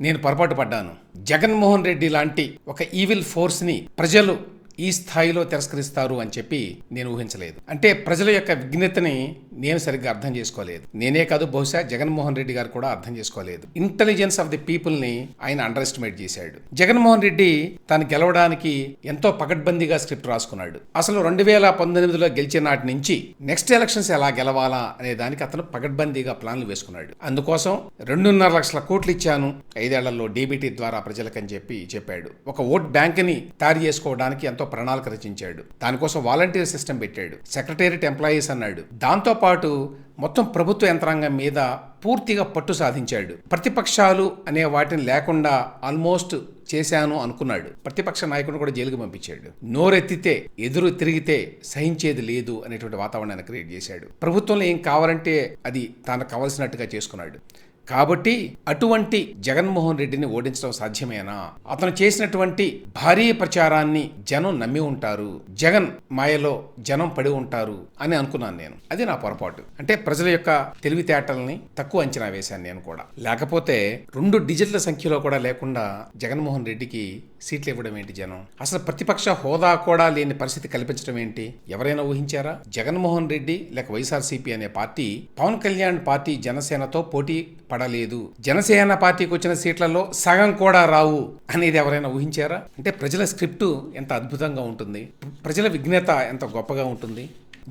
నేను పొరపాటు పడ్డాను. జగన్మోహన్ రెడ్డి లాంటి ఒక ఈవిల్ ఫోర్స్ని ప్రజలు ఈ స్థాయిలో తిరస్కరిస్తారు అని చెప్పి నేను ఊహించలేదు. అంటే ప్రజల యొక్క విజ్ఞతని నేను సరిగ్గా అర్థం చేసుకోలేదు. నేనే కాదు బహుశా జగన్మోహన్ రెడ్డి గారు కూడా అర్థం చేసుకోలేదు. ఇంటెలిజెన్స్ ఆఫ్ ది పీపుల్ని ఆయన అండర్ ఎస్టిమేట్ చేశాడు. జగన్మోహన్ రెడ్డి తాను గెలవడానికి ఎంతో పకడ్బందీగా స్క్రిప్ట్ రాసుకున్నాడు. అసలు రెండు వేల పంతొమ్మిదిలో గెలిచిన నాటి నుంచి నెక్స్ట్ ఎలక్షన్స్ ఎలా గెలవాలా అనే దానికి అతను పకడ్బందీగా ప్లాన్లు వేసుకున్నాడు. అందుకోసం రెండున్నర లక్షల కోట్లు ఇచ్చాను. ఐదేళ్ళలో డీబీటీ ద్వారా ప్రజలకని చెప్పి చెప్పాడు. ఒక ఓట్ బ్యాంక్ని తయారు చేసుకోవడానికి ఎంతో ప్రణాళిక రచించాడు. దానికోసం వాలంటీర్ సిస్టమ్ పెట్టాడు. సెక్రటేరియట్ ఎంప్లాయీస్ అన్నాడు. దాంతోపాటు మొత్తం ప్రభుత్వ యంత్రాంగం మీద పూర్తిగా పట్టు సాధించాడు. ప్రతిపక్షాలు అనే వాటిని లేకుండా ఆల్మోస్ట్ చేశాను అనుకున్నాడు. ప్రతిపక్ష నాయకుడు కూడా జైలుకు పంపించాడు. నోరెత్తితే ఎదురు తిరిగితే సహించేది లేదు అనేటువంటి వాతావరణాన్ని క్రియేట్ చేశాడు. ప్రభుత్వంలో ఏం కావాలంటే అది తాను కావలసినట్టుగా చేసుకున్నాడు. కాబట్టి అటువంటి జగన్మోహన్ రెడ్డిని ఓడించడం సాధ్యమేనా? అతను చేసినటువంటి భారీ ప్రచారాన్ని జనం నమ్మి ఉంటారు. జగన్ మాయలో జనం పడి ఉంటారు అని అనుకున్నాను నేను. అది నా పొరపాటు. అంటే ప్రజల యొక్క తెలివితేటల్ని తక్కువ అంచనా వేశాను నేను కూడా. లేకపోతే రెండు డిజిట్ల సంఖ్యలో కూడా లేకుండా జగన్మోహన్ రెడ్డికి సీట్లు ఇవ్వడం ఏంటి జనం? అసలు ప్రతిపక్ష హోదా కూడా లేని పరిస్థితి కల్పించడం ఏంటి? ఎవరైనా ఊహించారా? జగన్మోహన్ రెడ్డి లేక వైఎస్ఆర్సీపీ అనే పార్టీ పవన్ కళ్యాణ్ పార్టీ జనసేనతో పోటీ పడలేదు. జనసేన పార్టీకి వచ్చిన సీట్లలో సగం కూడా రావు అనేది ఎవరైనా ఊహించారా? అంటే ప్రజల స్క్రిప్టు ఎంత అద్భుతంగా ఉంటుంది. ప్రజల విఘ్నత ఎంత గొప్పగా ఉంటుంది.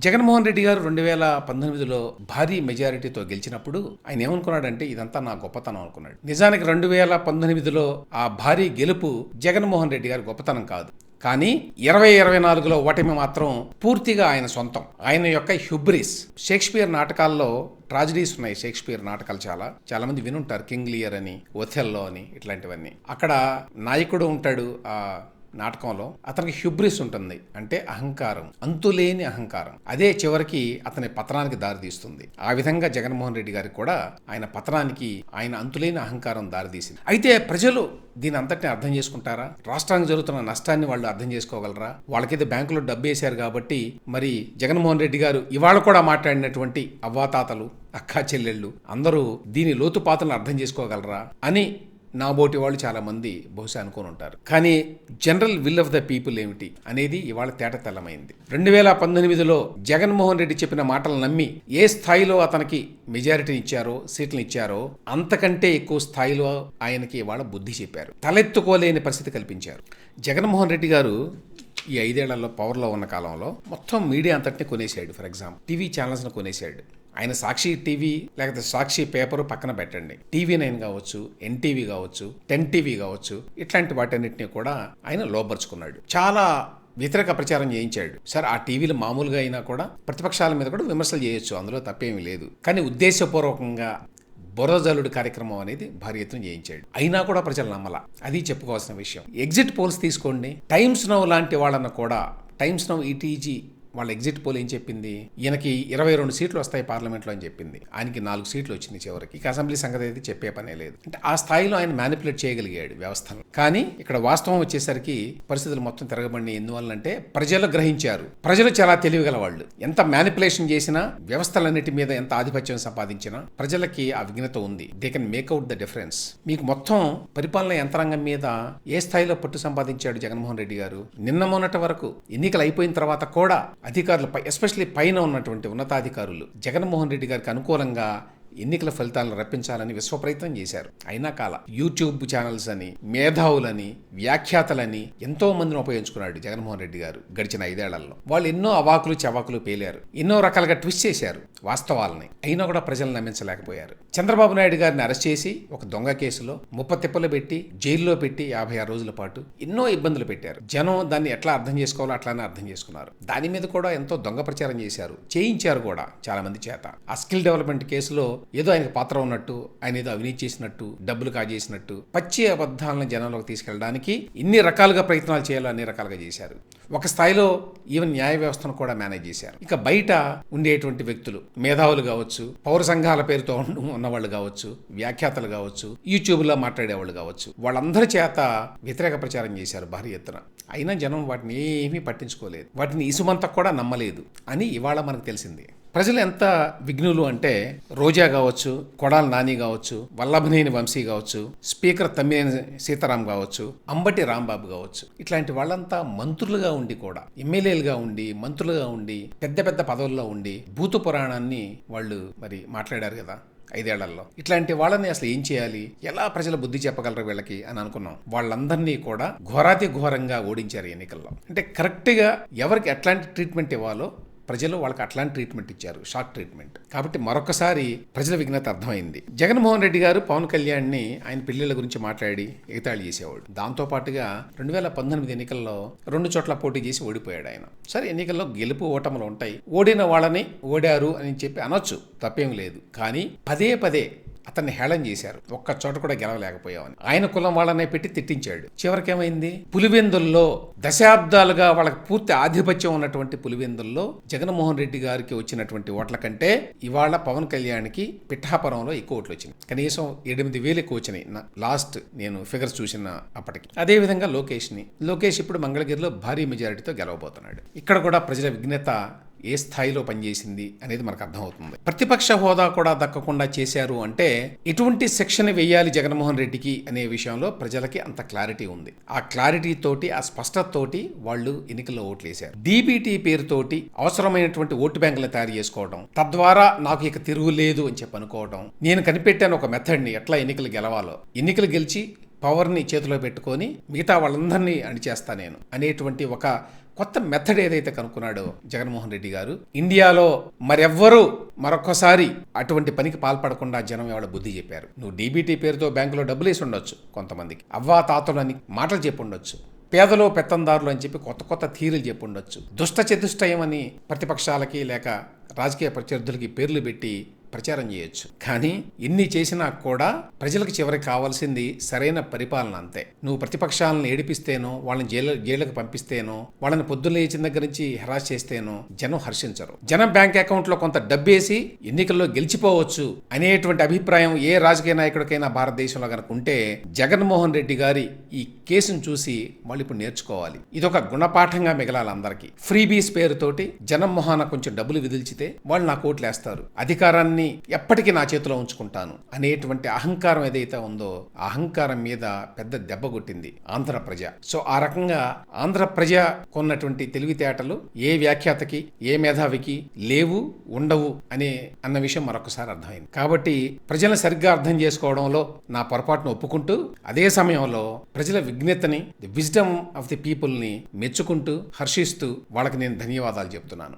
జగన్మోహన్ రెడ్డి గారు రెండు వేల పంతొమ్మిదిలో భారీ మెజారిటీతో గెలిచినప్పుడు ఆయన ఏమనుకున్నాడంటే ఇదంతా నా గొప్పతనం అనుకున్నాడు. నిజానికి రెండు వేల పంతొమ్మిదిలో ఆ భారీ గెలుపు జగన్మోహన్ రెడ్డి గారి గొప్పతనం కాదు. కానీ ఇరవై ఇరవై నాలుగులో ఓటమి మాత్రం పూర్తిగా ఆయన సొంతం. ఆయన యొక్క హ్యుబ్రిస్ షేక్స్పియర్ నాటకాల్లో ట్రాజడీస్ ఉన్నాయి. షేక్స్పియర్ నాటకాలు చాలా. చాలా మంది వినుంటారు. కింగ్ లియర్ అని ఒథెల్లో అని ఇట్లాంటివన్నీ. అక్కడ నాయకుడు ఉంటాడు. ఆ నాటకంలో అతనికి హ్యుబ్రిస్ ఉంటుంది. అంటే అహంకారం అంతులేని అహంకారం. అదే చివరికి అతని పతనానికి దారితీస్తుంది ఆ విధంగా జగన్మోహన్ రెడ్డి గారికి కూడా ఆయన పతనానికి ఆయన అంతులేని అహంకారం దారితీసింది అయితే ప్రజలు దీని అంతటిని అర్థం చేసుకుంటారా? రాష్ట్రానికి జరుగుతున్న నష్టాన్ని వాళ్ళు అర్థం చేసుకోగలరా? వాళ్ళకైతే బ్యాంకులో డబ్బు వేశారు కాబట్టి మరి జగన్మోహన్ రెడ్డి గారు ఇవాళ కూడా మాట్లాడినటువంటి అవ్వాతాతలు అక్కా చెల్లెళ్ళు అందరూ దీని లోతుపాతలను అర్థం చేసుకోగలరా? అని నాబోటి వాళ్ళు చాలామంది బహుశా అనుకుని ఉంటారు. కానీ general will of the people ఏమిటి అనేది ఇవాళ తేటతెల్లమైంది రెండు వేల పంతొమ్మిదిలో జగన్మోహన్ రెడ్డి చెప్పిన మాటలు నమ్మి ఏ స్థాయిలో అతనికి మెజారిటీని ఇచ్చారో సీట్లు ఇచ్చారో అంతకంటే ఎక్కువ స్థాయిలో ఆయనకి ఇవాళ బుద్ధి చెప్పారు. తలెత్తుకోలేని పరిస్థితి కల్పించారు. జగన్మోహన్ రెడ్డి గారు ఈ ఐదేళ్ళలో పవర్లో ఉన్న కాలంలో మొత్తం మీడియా అంతటిని కొనేసాడు ఫర్ ఎగ్జాంపుల్ టీవీ ఛానల్స్ని కొనేసాడు ఆయన సాక్షి టీవీ లేకపోతే సాక్షి పేపర్ పక్కన పెట్టండి. టీవీ నైన్ కావచ్చు ఎన్టీవీ కావచ్చు టెన్ టీవీ కావచ్చు ఇట్లాంటి వాటన్నిటిని కూడా ఆయన లోపరుచుకున్నాడు చాలా వ్యతిరేక ప్రచారం చేయించాడు. సార్ ఆ టీవీలు మామూలుగా అయినా కూడా ప్రతిపక్షాల మీద కూడా విమర్శలు చేయొచ్చు అందులో తప్పేమీ లేదు. కానీ ఉద్దేశపూర్వకంగా బురదజలుడు కార్యక్రమం అనేది భారీ ఎత్తున చేయించాడు. అయినా కూడా ప్రజలు నమ్మల. అది చెప్పుకోవాల్సిన విషయం. ఎగ్జిట్ పోల్స్ తీసుకోండి. టైమ్స్ నౌ లాంటి వాళ్ళను కూడా టైమ్స్ నౌ ఈటీజీ వాళ్ళ ఎగ్జిట్ పోల్ ఏం చెప్పింది? ఈయనకి ఇరవై రెండు సీట్లు వస్తాయి పార్లమెంట్లో అని చెప్పింది. ఆయనకి నాలుగు సీట్లు వచ్చింది చివరికి. ఇక అసెంబ్లీ సంగతి అయితే చెప్పే పనే లేదు. అంటే ఆ స్థాయిలో ఆయన మ్యానిపులేట్ చేయగలిగాడు వ్యవస్థను. కానీ ఇక్కడ వాస్తవం వచ్చేసరికి పరిస్థితులు మొత్తం తిరగబడి ఎందువల్లంటే ప్రజలు గ్రహించారు. ప్రజలు చాలా తెలివిగల వాళ్ళు ఎంత మ్యానిపులేషన్ చేసినా వ్యవస్థలన్నిటి మీద ఎంత ఆధిపత్యం సంపాదించినా ప్రజలకి ఆ విఘ్నత ఉంది. They can make out the difference మీకు మొత్తం పరిపాలన యంత్రాంగం మీద ఏ స్థాయిలో పట్టు సంపాదించాడు జగన్మోహన్ రెడ్డి గారు? నిన్న మొన్నటి వరకు ఎన్నికలు అయిపోయిన తర్వాత కూడా అధికారులు ఎస్పెషల్లీ పైన ఉన్నటువంటి ఉన్నతాధికారులు. జగన్మోహన్ రెడ్డి గారికి అనుకూలంగా ఎన్నికల ఫలితాలను రప్పించాలని విశ్వప్రయత్నం చేశారు. అయినా కాల యూట్యూబ్ ఛానల్స్ అని మేధావులని వ్యాఖ్యాతలని ఎంతో మందిని ఉపయోగించుకున్నాడు జగన్మోహన్ రెడ్డి గారు గడిచిన ఐదేళ్ళలో. వాళ్ళు ఎన్నో అవాకులు చవాకులు పేలారు. ఎన్నో రకాలుగా ట్విస్ట్ చేశారు వాస్తవాలని. అయినా కూడా ప్రజలు నమ్మించలేకపోయారు. చంద్రబాబు నాయుడు గారిని అరెస్ట్ చేసి ఒక దొంగ కేసులో ముప్ప తిప్పలు పెట్టి జైల్లో పెట్టి యాభై ఆరు రోజుల పాటు ఎన్నో ఇబ్బందులు పెట్టారు. జనం దాన్ని ఎట్లా అర్థం చేసుకోవాలో అట్లానే అర్థం చేసుకున్నారు. దాని మీద కూడా ఎంతో దొంగ ప్రచారం చేశారు. చేయించారు కూడా చాలా మంది చేత. ఆ స్కిల్ డెవలప్మెంట్ కేసులో ఏదో ఆయనకు పాత్ర ఉన్నట్టు ఆయన ఏదో అవినీతి చేసినట్టు డబ్బులు కాజేసినట్టు పచ్చి అబద్ధాలను జనంలోకి తీసుకెళ్ళడానికి ఇన్ని రకాలుగా ప్రయత్నాలు చేయాలో అన్ని రకాలుగా చేశారు. ఒక స్థాయిలో ఈవెన్ న్యాయ వ్యవస్థను కూడా మేనేజ్ చేశారు. ఇక బయట ఉండేటువంటి వ్యక్తులు మేధావులు కావచ్చు పౌర సంఘాల పేరుతో ఉన్న- ఉన్నవాళ్ళు కావచ్చు వ్యాఖ్యాతలు కావచ్చు యూట్యూబ్లో మాట్లాడేవాళ్ళు కావచ్చు వాళ్ళందరి చేత వ్యతిరేక ప్రచారం చేశారు భారీ ఎత్తున. అయినా జనం వాటిని ఏమీ పట్టించుకోలేదు. వాటిని ఇసుమంతా కూడా నమ్మలేదు అని ఇవాళ మనకు తెలిసింది. ప్రజలు ఎంత విఘ్నులు అంటే రోజా కావచ్చు కొడాల నాని కావచ్చు వల్లభనేని వంశీ కావచ్చు స్పీకర్ తమ్మినేని సీతారాం కావచ్చు అంబటి రాంబాబు కావచ్చు. ఇట్లాంటి వాళ్ళంతా మంత్రులుగా ఉండి కూడా ఎమ్మెల్యేలుగా ఉండి మంత్రులుగా ఉండి పెద్ద పెద్ద పదవుల్లో ఉండి భూత పురాణాన్ని వాళ్ళు మరి మాట్లాడారు కదా ఐదేళ్ళలో. ఇట్లాంటి వాళ్ళని అసలు ఏం చేయాలి? ఎలా ప్రజల బుద్ధి చెప్పగలరు వీళ్ళకి అని అనుకున్నాం. వాళ్ళందరినీ కూడా ఘోరాతి ఘోరంగా ఓడించారు ఎన్నికల్లో. అంటే కరెక్ట్గా ఎవరికి ఎట్లాంటి ట్రీట్మెంట్ ఇవ్వాలో ప్రజలు వాళ్ళకి అట్లాంటి ట్రీట్మెంట్ ఇచ్చారు షాక్ ట్రీట్మెంట్ కాబట్టి మరొకసారి ప్రజల విఘ్నత అర్థమైంది. జగన్మోహన్ రెడ్డి గారు పవన్ కళ్యాణ్ని ఆయన పెళ్ళిళ్ళ గురించి మాట్లాడి ఎగతాళి చేసేవాడు. దాంతో పాటుగా రెండు వేల పంతొమ్మిది ఎన్నికల్లో రెండు చోట్ల పోటీ చేసి ఓడిపోయాడు ఆయన. సరే ఎన్నికల్లో గెలుపు ఓటములు ఉంటాయి. ఓడిన వాళ్ళని ఓడారు అని చెప్పి అనొచ్చు తప్పేం లేదు. కానీ పదే పదే అతన్ని హేళన చేశారు. ఒక్క చోట కూడా గెలవలేకపోయామని. ఆయన కులం వాళ్ళనే పెట్టి తిట్టించాడు. చివరికేమైంది? పులివెందుల్లో దశాబ్దాలుగా వాళ్ళకి పూర్తి ఆధిపత్యం ఉన్నటువంటి పులివెందుల్లో జగన్మోహన్ రెడ్డి గారికి వచ్చినటువంటి ఓట్ల కంటే ఇవాళ పవన్ కళ్యాణ్కి పిఠాపురంలో ఎక్కువ ఓట్లు వచ్చినాయి. కనీసం ఎనిమిది వేలు ఎక్కువ వచ్చినాయి లాస్ట్ నేను ఫిగర్స్ చూసిన అప్పటికి. అదే విధంగా లోకేష్ని. లోకేష్ ఇప్పుడు మంగళగిరిలో భారీ మెజారిటీతో గెలవబోతున్నాడు. ఇక్కడ కూడా ప్రజల విఘ్నత ఏ స్థాయిలో పనిచేసింది అనేది మనకు అర్థమవుతుంది. ప్రతిపక్ష హోదా కూడా దక్కకుండా చేశారు అంటే ఎటువంటి శిక్షణ వేయాలి జగన్మోహన్ రెడ్డికి అనే విషయంలో ప్రజలకి అంత క్లారిటీ ఉంది. ఆ క్లారిటీ తోటి ఆ స్పష్టతతోటి వాళ్ళు ఎన్నికల్లో ఓట్లేశారు. డీబీటీ పేరుతోటి అవసరమైనటువంటి ఓటు బ్యాంకులు తయారు చేసుకోవడం తద్వారా నాకు ఇక తిరుగులేదు అని చెప్పి అనుకోవడం నేను కనిపెట్టాను ఒక మెథడ్ని ఎట్లా ఎన్నికలు గెలవాలో ఎన్నికలు గెలిచి పవర్ని చేతిలో పెట్టుకొని మిగతా వాళ్ళందరినీ అణిచేస్తా నేను అనేటువంటి ఒక కొత్త మెథడ్ ఏదైతే కనుక్కున్నాడో జగన్మోహన్ రెడ్డి గారు ఇండియాలో మరెవ్వరూ మరొకసారి అటువంటి పనికి పాల్పడకుండా జనం ఎవడ బుద్ధి చెప్పారు. నువ్వు డీబీటీ పేరుతో బ్యాంకులో డబ్బులు వేసి ఉండొచ్చు కొంతమందికి. అవ్వా తాతలు అని మాటలు చెప్పి ఉండొచ్చు. పేదలు పెత్తందారులు అని చెప్పి కొత్త కొత్త థీరులు చెప్పి ఉండొచ్చు. దుష్ట చతుష్టయం అని ప్రతిపక్షాలకి లేక రాజకీయ ప్రత్యర్థులకి పేర్లు పెట్టి ప్రచారం చేయొచ్చు. కానీ ఎన్ని చేసినా కూడా ప్రజలకు చివరికి కావాల్సింది సరైన పరిపాలన అంతే. నువ్వు ప్రతిపక్షాలను ఏడిపిస్తేనో వాళ్ళని జైలు జైలుకు పంపిస్తేనో వాళ్ళని పొద్దున్న లేచిన దగ్గర నుంచి హెరాస్ చేస్తేనో జనం హర్షించరు. జనం బ్యాంక్ అకౌంట్లో కొంత డబ్బేసి ఎన్నికల్లో గెలిచిపోవచ్చు అనేటువంటి అభిప్రాయం ఏ రాజకీయ నాయకుడికైనా భారతదేశంలో కనుక ఉంటే జగన్మోహన్ రెడ్డి గారి ఈ కేసును చూసి వాళ్ళు ఇప్పుడు నేర్చుకోవాలి. ఇదొక గుణపాఠంగా మిగలాలి అందరికీ. ఫ్రీ బీస్ పేరుతోటి జనం మొహాన కొంచెం డబ్బులు విదిల్చితే వాళ్ళు నా కోట్లు వేస్తారు. అధికారాన్ని ఎప్పటికీ నా చేతిలో ఉంచుకుంటాను అనేటువంటి అహంకారం ఏదైతే ఉందో ఆ అహంకారం మీద పెద్ద దెబ్బ కొట్టింది ఆంధ్ర ప్రజ. సో ఆ రకంగా ఆంధ్ర ప్రజ కొన్నటువంటి తెలివితేటలు ఏ వ్యాఖ్యాతకి ఏ మేధావికి లేవు ఉండవు అనే అన్న విషయం మరొకసారి అర్థమైంది. కాబట్టి ప్రజలను సరిగ్గా అర్థం చేసుకోవడంలో నా పొరపాటును ఒప్పుకుంటూ అదే సమయంలో ప్రజల విజ్ఞతని ది విజ్డమ్ ఆఫ్ ది పీపుల్ని మెచ్చుకుంటూ హర్షిస్తూ వాళ్ళకి నేను ధన్యవాదాలు చెప్తున్నాను.